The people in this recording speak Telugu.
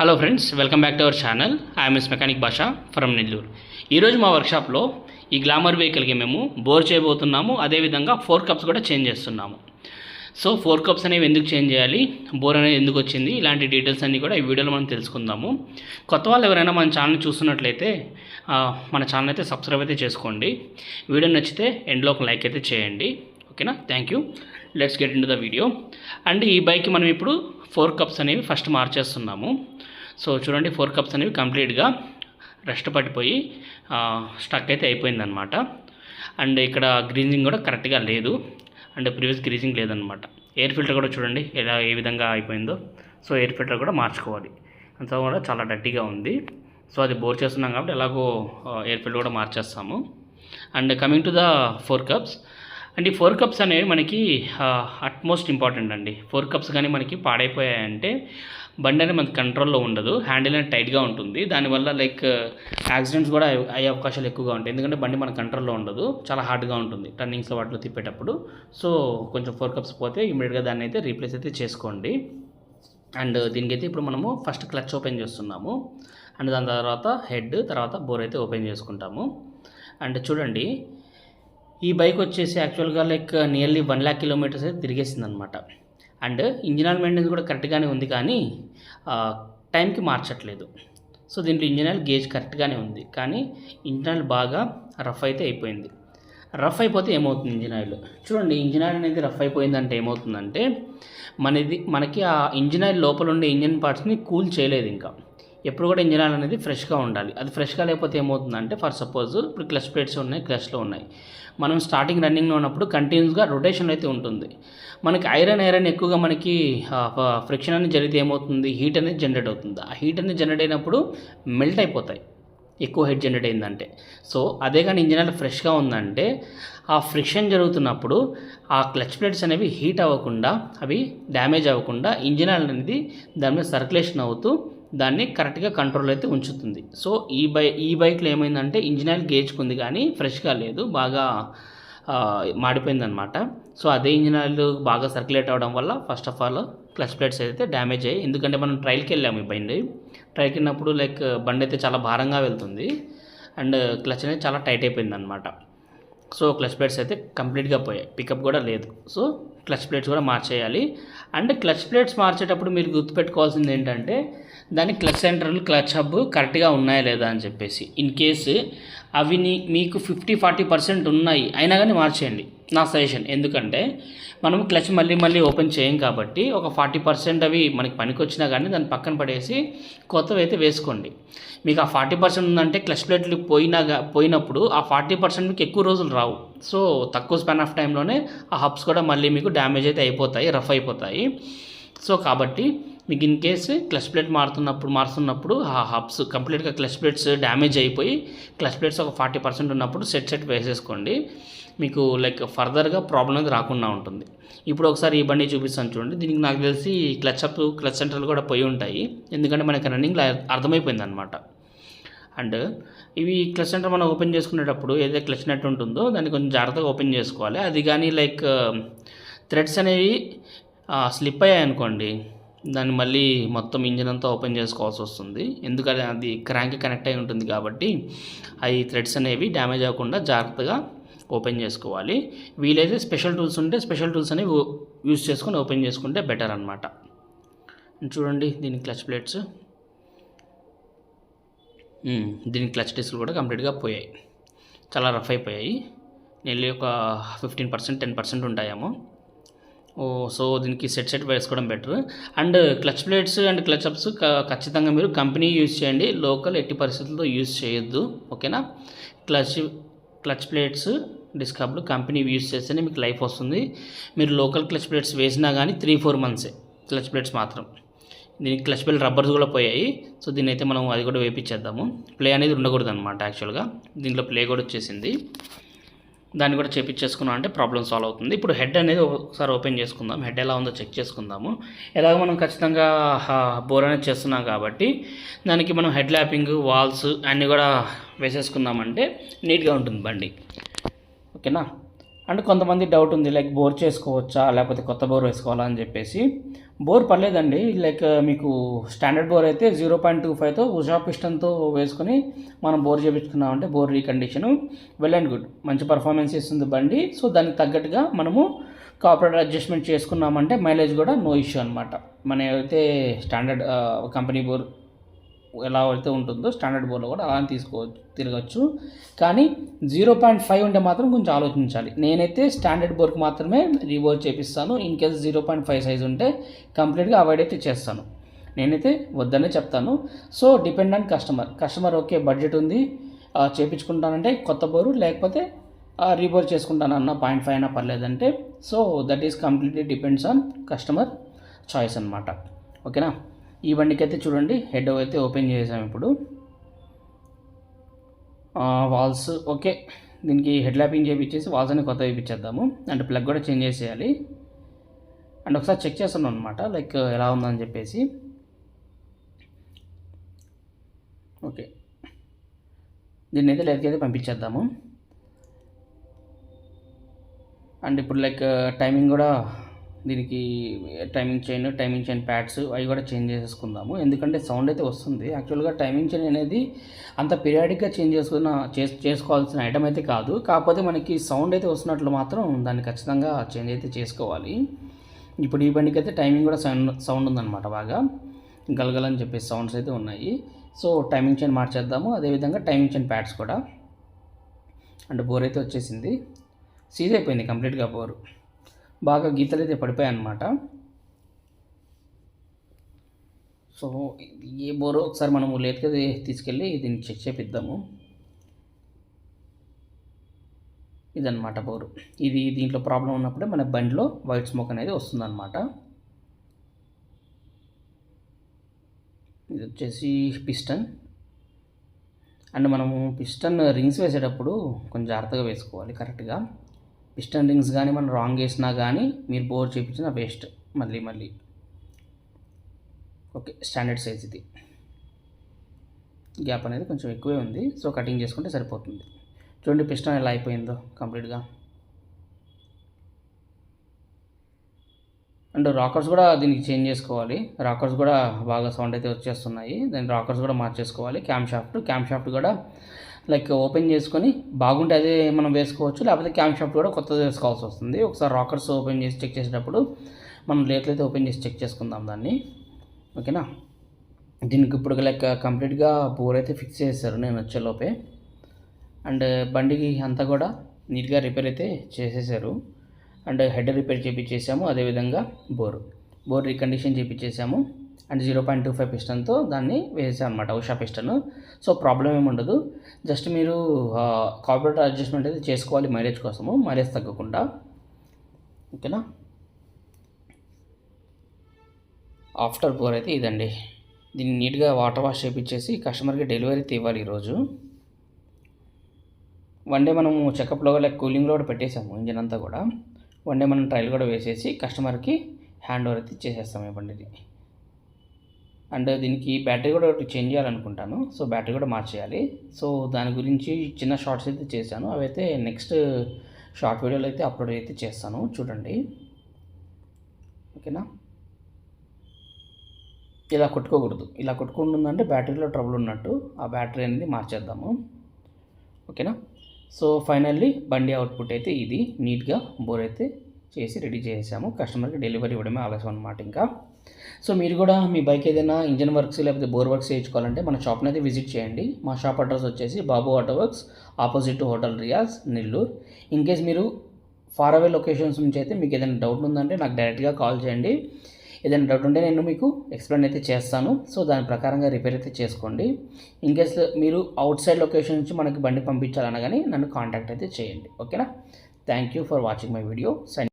Hello friends welcome back to our channel I'm S mechanic Basha from Nellore ఈరోజు మా వర్క్షాప్లో ఈ గ్లామర్ వెహికల్కి మేము బోర్ చేయబోతున్నాము. అదేవిధంగా ఫోర్ కప్స్ కూడా చేంజ్ చేస్తున్నాము. సో ఫోర్ కప్స్ అనేవి ఎందుకు చేంజ్ చేయాలి? బోర్ అనేది ఎందుకు వచ్చింది? ఇలాంటి డీటెయిల్స్ అన్నీ కూడా ఈ వీడియోలో మనం తెలుసుకుందాము. కొత్త వాళ్ళు ఎవరైనా మన ఛానల్ చూస్తున్నట్లయితే మన ఛానల్ అయితే సబ్స్క్రైబ్ అయితే చేసుకోండి. వీడియో నచ్చితే ఎండ్లో ఒక లైక్ అయితే చేయండి. ఓకేనా? Thank you let's get in the video and ఈ బైక్ మనం ఇప్పుడు ఫోర్ కప్స్ అనేవి ఫస్ట్ మార్చేస్తున్నాము సో చూడండి ఫోర్ కప్స్ అనేవి కంప్లీట్గా రెస్ట్ పట్టిపోయి స్టక్ అయితే అయిపోయిందనమాట అండ్ ఇక్కడ గ్రీజింగ్ కూడా కరెక్ట్గా లేదు. అండ్ ప్రీవియస్ గ్రీజింగ్ లేదనమాట ఎయిర్ ఫిల్టర్ కూడా చూడండి ఎలా ఏ విధంగా అయిపోయిందో. సో ఎయిర్ ఫిల్టర్ కూడా మార్చుకోవాలి. అంతా కూడా చాలా డర్టీగా ఉంది. సో అది బోర్ చేస్తున్నాం కాబట్టి ఎలాగో ఎయిర్ ఫిల్టర్ కూడా మార్చేస్తాము. And coming to the four cups. And ఈ ఫోర్ కప్స్ అనేవి మనకి అట్మోస్ట్ ఇంపార్టెంట్ అండి. ఫోర్ కప్స్ కానీ మనకి పాడైపోయాయంటే బండి అనేది మనకి కంట్రోల్లో ఉండదు హ్యాండిల్ అనేది టైట్గా ఉంటుంది. దానివల్ల లైక్ uh, యాక్సిడెంట్స్ కూడా అయ్యే- అవకాశాలు ఎక్కువగా ఉంటాయి. ఎందుకంటే బండి మన కంట్రోల్లో ఉండదు చాలా హార్డ్గా ఉంటుంది టర్నింగ్స్ వాటిలో తిప్పేటప్పుడు. సో కొంచెం ఫోర్ కప్స్ పోతే ఇమీడియట్గా దాన్ని అయితే రీప్లేస్ అయితే చేసుకోండి. అండ్ దీనికైతే ఇప్పుడు మనము ఫస్ట్ క్లచ్ ఓపెన్ చేస్తున్నాము. అండ్ దాని తర్వాత హెడ్ తర్వాత బోర్ అయితే ఓపెన్ చేసుకుంటాము. అండ్ చూడండి ఈ బైక్ వచ్చేసి యాక్చువల్గా like uh, nearly one lakh kilometres అయితే తిరిగేసింది అనమాట అండ్ ఇంజిన్ ఆయిల్ మెయింటెనెన్స్ కూడా కరెక్ట్గానే ఉంది కానీ టైంకి మార్చట్లేదు. సో దీంట్లో ఇంజిన్ ఆయిల్ గేజ్ కరెక్ట్గానే ఉంది కానీ ఇంజిన్ ఆయిల్ బాగా రఫ్ అయితే అయిపోయింది. రఫ్ అయిపోతే ఏమవుతుంది ఇంజిన్ ఆయిల్? చూడండి ఇంజిన్ ఆయిల్ అనేది రఫ్ అయిపోయిందంటే ఏమవుతుందంటే మనది మనకి ఆ ఇంజిన్ ఆయిల్ లోపల ఉండే ఇంజిన్ పార్ట్స్ని కూల్ చేయలేదు ఇంకా. ఎప్పుడు కూడా ఇంజిన్ ఆయిల్ అనేది ఫ్రెష్గా ఉండాలి. అది ఫ్రెష్గా లేకపోతే ఏమవుతుందంటే ఫర్ సపోజ్ ఇప్పుడు క్లచ్ ప్లేట్స్ ఉన్నాయి క్లచ్లో ఉన్నాయి. మనం స్టార్టింగ్ రన్నింగ్లో ఉన్నప్పుడు కంటిన్యూస్గా రొటేషన్ అయితే ఉంటుంది. మనకి ఐరన్ ఐరన్ ఎక్కువగా మనకి ఫ్రిక్షన్ అనేది జరిగితే ఏమవుతుంది? హీట్ అనేది జనరేట్ అవుతుంది. ఆ హీట్ అనేది జనరేట్ అయినప్పుడు మెల్ట్ అయిపోతాయి. ఎక్కువ హెడ్ జనరేట్ అయిందంటే. సో అదే కానీ ఇంజిన్ ఆయిల్ ఫ్రెష్గా ఉందంటే ఆ ఫ్రిక్షన్ జరుగుతున్నప్పుడు ఆ క్లచ్ ప్లేట్స్ అనేవి హీట్ అవ్వకుండా అవి డ్యామేజ్ అవ్వకుండా ఇంజిన్ ఆయిల్ అనేది దాని మీద సర్క్యులేషన్ అవుతూ దాన్ని కరెక్ట్గా కంట్రోల్ అయితే ఉంచుతుంది. సో ఈ బై ఈ బైక్లో ఏమైందంటే ఇంజిన్ ఆయిల్ గేజ్కుంది కానీ ఫ్రెష్గా లేదు బాగా మాడిపోయిందనమాట సో అదే ఇంజిన్ ఆయిల్ బాగా సర్క్యులేట్ అవ్వడం వల్ల first of all clutch plates అయితే డ్యామేజ్ అయ్యాయి. ఎందుకంటే మనం ట్రైల్కి వెళ్ళాము ఈ బండి. ట్రైల్కి వెళ్ళినప్పుడు లైక్ బండి అయితే చాలా భారంగా వెళ్తుంది. అండ్ క్లచ్ అనేది చాలా టైట్ అయిపోయింది అనమాట సో క్లచ్ ప్లేట్స్ అయితే కంప్లీట్గా పోయాయి. పికప్ కూడా లేదు. సో క్లచ్ ప్లేట్స్ కూడా మార్చేయాలి. అండ్ క్లచ్ ప్లేట్స్ మార్చేటప్పుడు మీరు గుర్తుపెట్టుకోవాల్సింది ఏంటంటే దాని క్లచ్ సెంటర్లు క్లచ్ హబ్ కరెక్ట్గా ఉన్నాయా లేదా అని చెప్పేసి. ఇన్ కేసు అవి మీకు ఫిఫ్టీ ఫార్టీ పర్సెంట్ ఉన్నాయి అయినా కానీ మార్చేయండి. నా సజెషన్. ఎందుకంటే మనం క్లచ్ మళ్ళీ మళ్ళీ ఓపెన్ చేయం కాబట్టి ఒక ఫార్టీ పర్సెంట్ అవి మనకి పనికి వచ్చినా కానీ దాన్ని పక్కన పడేసి కొత్తవి అయితే వేసుకోండి. మీకు ఆ ఫార్టీ పర్సెంట్ ఉందంటే క్లచ్ ప్లేట్లు పోయినా పోయినప్పుడు ఆ ఫార్టీ పర్సెంట్ మీకు ఎక్కువ రోజులు రావు. సో తక్కువ స్పాన్ ఆఫ్ టైంలోనే ఆ హబ్స్ కూడా మళ్ళీ మీకు డ్యామేజ్ అయితే అయిపోతాయి రఫ్ అయిపోతాయి. సో కాబట్టి మీకు ఇన్ కేసు క్లచ్ ప్లేట్ మారుతున్నప్పుడు మారుతున్నప్పుడు ఆ హబ్స్ కంప్లీట్గా క్లచ్ ప్లేట్స్ డ్యామేజ్ అయిపోయి క్లచ్ ప్లేట్స్ ఒక ఫార్టీ పర్సెంట్ ఉన్నప్పుడు సెట్ సెట్ వేసేసుకోండి. మీకు లైక్ ఫర్దర్గా ప్రాబ్లం అనేది రాకుండా ఉంటుంది. ఇప్పుడు ఒకసారి ఈ బండి చూపిస్తాను చూడండి. దీనికి నాకు తెలిసి క్లచ్ అప్ క్లచ్ సెంటర్లు కూడా పోయి ఉంటాయి. ఎందుకంటే మనకి రన్నింగ్లో అర్థమైపోయింది అనమాట అండ్ ఇవి క్లచ్ సెంటర్ మనం ఓపెన్ చేసుకునేటప్పుడు ఏదైతే క్లచ్ నెట్ ఉంటుందో దాన్ని కొంచెం జాగ్రత్తగా ఓపెన్ చేసుకోవాలి. అది కానీ లైక్ థ్రెడ్స్ అనేవి స్లిప్ అయ్యాయి అనుకోండి దాన్ని మళ్ళీ మొత్తం ఇంజిన్ అంతా ఓపెన్ చేసుకోవాల్సి వస్తుంది. ఎందుకంటే అది క్రాంక్ కనెక్ట్ అయి ఉంటుంది కాబట్టి అవి థ్రెడ్స్ అనేవి డ్యామేజ్ అవ్వకుండా జాగ్రత్తగా ఓపెన్ చేసుకోవాలి. వీలైతే స్పెషల్ టూల్స్ ఉంటే స్పెషల్ టూల్స్ అనేవి యూస్ చేసుకొని ఓపెన్ చేసుకుంటే బెటర్ అనమాట చూడండి దీని క్లచ్ ప్లేట్స్. దీని క్లచ్ డిస్క్లు కూడా కంప్లీట్గా పోయాయి. చాలా రఫ్ అయిపోయాయి. నెల్లి ఒక ఫిఫ్టీన్ పర్సెంట్ టెన్ పర్సెంట్ ఉంటాయేమో. సో దీనికి సెట్ సెట్ వేసుకోవడం better. And clutch plates and clutch hubs ఖచ్చితంగా మీరు కంపెనీ యూజ్ చేయండి. లోకల్ ఎట్టి పరిస్థితుల్లో యూజ్ చేయొద్దు. ఓకేనా? క్లచ్ క్లచ్ ప్లేట్స్ డిస్కబ్లు కంపెనీ యూజ్ చేస్తేనే మీకు లైఫ్ వస్తుంది. మీరు లోకల్ క్లచ్ ప్లేట్స్ వేసినా కానీ త్రీ ఫోర్ మంత్సే క్లచ్ ప్లేట్స్ మాత్రం. దీనికి క్లచ్ బెల్ రబ్బర్స్ కూడా పోయాయి. సో దీన్ని అయితే మనం అది కూడా వేపించేద్దాము ప్లే అనేది ఉండకూడదు అనమాట యాక్చువల్గా. దీంట్లో ప్లే కూడా వచ్చేసింది. దాన్ని కూడా చేపించేసుకున్నాం అంటే ప్రాబ్లం సాల్వ్ అవుతుంది. ఇప్పుడు హెడ్ అనేది ఒకసారి ఓపెన్ చేసుకుందాం. హెడ్ ఎలా ఉందో చెక్ చేసుకుందాము. ఎలాగ మనం ఖచ్చితంగా బోర్ అనేది చేస్తున్నాం కాబట్టి దానికి మనం హెడ్ ల్యాపింగ్ వాల్స్ అన్నీ కూడా వేసేసుకుందామంటే నీట్గా ఉంటుంది బండి. ఓకేనా అంటే కొంతమంది డౌట్ ఉంది లైక్ బోర్ చేసుకోవచ్చా లేకపోతే కొత్త బోర్ వేసుకోవాలా అని చెప్పేసి. బోర్ పర్లేదండి లైక్ uh, మీకు స్టాండర్డ్ బోర్ అయితే జీరో పాయింట్ టూ ఫైవ్తో ఉషా పిస్టన్తో వేసుకొని మనం bore చేయించుకున్నామంటే bore recondition well and good మంచి పర్ఫార్మెన్స్ ఇస్తుంది బండి. సో దానికి తగ్గట్టుగా మనము కాపరేట్ అడ్జస్ట్మెంట్ చేసుకున్నామంటే మైలేజ్ కూడా నో ఇష్యూ అనమాట మన అయితే స్టాండర్డ్ కంపెనీ బోర్ ఎలా అయితే ఉంటుందో స్టాండర్డ్ బోర్లో కూడా అలానే తీసుకోవచ్చు తిరగచ్చు. కానీ జీరో పాయింట్ ఫైవ్ ఉంటే మాత్రం కొంచెం ఆలోచించాలి. నేనైతే స్టాండర్డ్ బోర్కి మాత్రమే రీబోర్ చేపిస్తాను. In case zero point five size ఉంటే కంప్లీట్గా అవాయిడ్ అయితే చేస్తాను. నేనైతే వద్దనే చెప్తాను. So depend on customer. Customer okay budget ఉంది. చేపించుకుంటానంటే కొత్త బోరు లేకపోతే రీబోర్ చేసుకుంటాను అన్న పాయింట్ ఫైవ్ అయినా పర్లేదంటే. So that is completely depends on customer choice అనమాట ఓకేనా? ఈ బండికి అయితే చూడండి హెడ్ అయితే ఓపెన్ చేసాం ఇప్పుడు. వాల్స్ ఓకే దీనికి హెడ్ ల్యాపింగ్ చేయించేసి వాల్స్ అని కొత్త వేయించేద్దాము అండ్ ప్లగ్ కూడా చేంజ్ చేసేయాలి. అండ్ ఒకసారి చెక్ చేస్తున్నాం అనమాట లైక్ ఎలా ఉందని చెప్పేసి. ఓకే దీన్ని అయితే లేకపోతే పంపించేద్దాము. అండ్ ఇప్పుడు లైక్ టైమింగ్ కూడా దీనికి timing chain timing chain pads అవి కూడా చేంజ్ చేసేసుకుందాము. ఎందుకంటే సౌండ్ అయితే వస్తుంది. యాక్చువల్గా టైమింగ్ చైన్ అనేది అంత పీరియాడిక్గా చేంజ్ చేసుకున్న చేస్ చేసుకోవాల్సిన ఐటమ్ అయితే కాదు. కాకపోతే మనకి సౌండ్ అయితే వస్తున్నట్లు మాత్రం దాన్ని ఖచ్చితంగా చేంజ్ అయితే చేసుకోవాలి. ఇప్పుడు ఈ బండికి అయితే టైమింగ్ కూడా సౌండ్ సౌండ్ ఉందన్నమాట బాగా. గలగలని చెప్పేసి సౌండ్స్ అయితే ఉన్నాయి. సో టైమింగ్ చైన్ మార్చేద్దాము. అదేవిధంగా టైమింగ్ చైన్ ప్యాడ్స్ కూడా. అండ్ బోర్ అయితే వచ్చేసింది. సీజ్ అయిపోయింది కంప్లీట్గా బోరు. బాగా గీతలు అయితే పడిపోయాయి అన్నమాట సో ఏ బోరో ఒకసారి మనము లేట్గా తీసుకెళ్ళి దీన్ని చెక్ చేపిద్దాము. ఇదన్నమాట బోరు. ఇది దీంట్లో ప్రాబ్లం ఉన్నప్పుడే మన బండిలో వైట్ స్మోక్ అనేది వస్తుందన్నమాట. ఇది వచ్చేసి పిస్టన్ అండ్ మనము పిస్టన్ రింగ్స్ వేసేటప్పుడు కొంచెం జాగ్రత్తగా వేసుకోవాలి కరెక్ట్గా పిస్టన్ రింగ్స్ కానీ మనం రాంగ్ వేసినా కానీ మీరు బోర్ చేయించిన బెస్ట్ మళ్ళీ మళ్ళీ. ఓకే స్టాండర్డ్ సైజ్ ఇది. గ్యాప్ అనేది కొంచెం ఎక్కువే ఉంది. సో కటింగ్ చేసుకుంటే సరిపోతుంది. చూడండి పిస్టన్ ఎలా అయిపోయిందో కంప్లీట్గా అండ్ రాకర్స్ కూడా దీనికి చేంజ్ చేసుకోవాలి. రాకర్స్ కూడా బాగా సౌండ్ అయితే వచ్చేస్తున్నాయి. దాని రాకర్స్ కూడా మార్చేసుకోవాలి. క్యామ్ షాఫ్ట్ క్యామ్ షాఫ్ట్ కూడా లైక్ ఓపెన్ చేసుకొని బాగుంటే అదే మనం వేసుకోవచ్చు లేకపోతే క్యామ్ షాప్ కూడా కొత్తది వేసుకోవాల్సి వస్తుంది. ఒకసారి రాకర్స్ ఓపెన్ చేసి చెక్ చేసేటప్పుడు మనం లేట్లు అయితే ఓపెన్ చేసి చెక్ చేసుకుందాం దాన్ని. ఓకేనా? దీనికి ఇప్పుడు లైక్ కంప్లీట్గా బోర్ అయితే ఫిక్స్ చేశారు నేను వచ్చేలోపే. అండ్ బండికి అంతా కూడా నీట్గా రిపేర్ అయితే చేసేసారు. అండ్ హెడ్ రిపేర్ చేపించేసాము అదేవిధంగా bore. Bore recondition చేపించేసాము and zero point two five పిస్టన్తో దాన్ని వేసామన్నమాట అనమాట ఉషా పిస్టన్. సో ప్రాబ్లం ఏమి ఉండదు. జస్ట్ మీరు కార్పొరేటర్ అడ్జస్ట్మెంట్ అయితే చేసుకోవాలి మైలేజ్ కోసము. మైలేజ్ తగ్గకుండా. ఓకేనా? ఆఫ్టర్ బోర్ అయితే ఇదండి. దీన్ని నీట్గా వాటర్ వాష్ చేపించేసి కస్టమర్కి డెలివరీ ఇవ్వాలి ఈరోజు. వన్ డే మనము చెకప్లో లైక్ కూలింగ్లో కూడా పెట్టేసాము ఇంజిన్ అంతా కూడా. వన్ డే మనం ట్రయల్ కూడా వేసేసి కస్టమర్కి హ్యాండ్ ఓవర్ అయితే ఇచ్చేసేస్తాం ఈ బండిది. అండ్ దీనికి బ్యాటరీ కూడా ఒకటి చేంజ్ చేయాలనుకుంటాను. సో బ్యాటరీ కూడా మార్చేయాలి. సో దాని గురించి చిన్న షార్ట్స్ అయితే చేశాను. అవైతే నెక్స్ట్ షార్ట్ వీడియోలు అయితే అప్లోడ్ అయితే చేస్తాను. చూడండి. ఓకేనా? ఇలా కొట్టుకోకూడదు. ఇలా కొట్టుకుంటుందంటే బ్యాటరీలో ట్రబుల్ ఉన్నట్టు ఆ బ్యాటరీ అనేది మార్చేద్దాము. ఓకేనా? సో ఫైనల్లీ బండి అవుట్పుట్ అయితే ఇది. నీట్గా బోర్ అయితే చేసి రెడీ చేసాము. కస్టమర్కి డెలివరీ ఇవ్వడమే ఆలస్యం అనమాట ఇంకా. సో మీరు కూడా మీ బైక్ ఏదైనా ఇంజన్ వర్క్స్ లేకపోతే బోర్ వర్క్స్ చేయించుకోవాలంటే మన షాప్ని అయితే విజిట్ చేయండి. మా షాప్ అడ్రస్ వచ్చేసి Babu auto works opposite hotel Riyaz Nellore in case మీరు ఫార్ అవే లొకేషన్స్ నుంచి అయితే మీకు ఏదైనా డౌట్ ఉందంటే నాకు డైరెక్ట్గా కాల్ చేయండి. ఏదైనా డౌట్ ఉంటే నేను మీకు ఎక్స్ప్లెయిన్ అయితే చేస్తాను. సో దాని ప్రకారంగా రిపేర్ అయితే చేసుకోండి. ఇన్ కేస్ మీరు అవుట్ సైడ్ లొకేషన్ నుంచి మనకి బండి పంపించాలన్నా కానీ నన్ను కాంటాక్ట్ అయితే చేయండి. ఓకేనా thank you for watching my video sign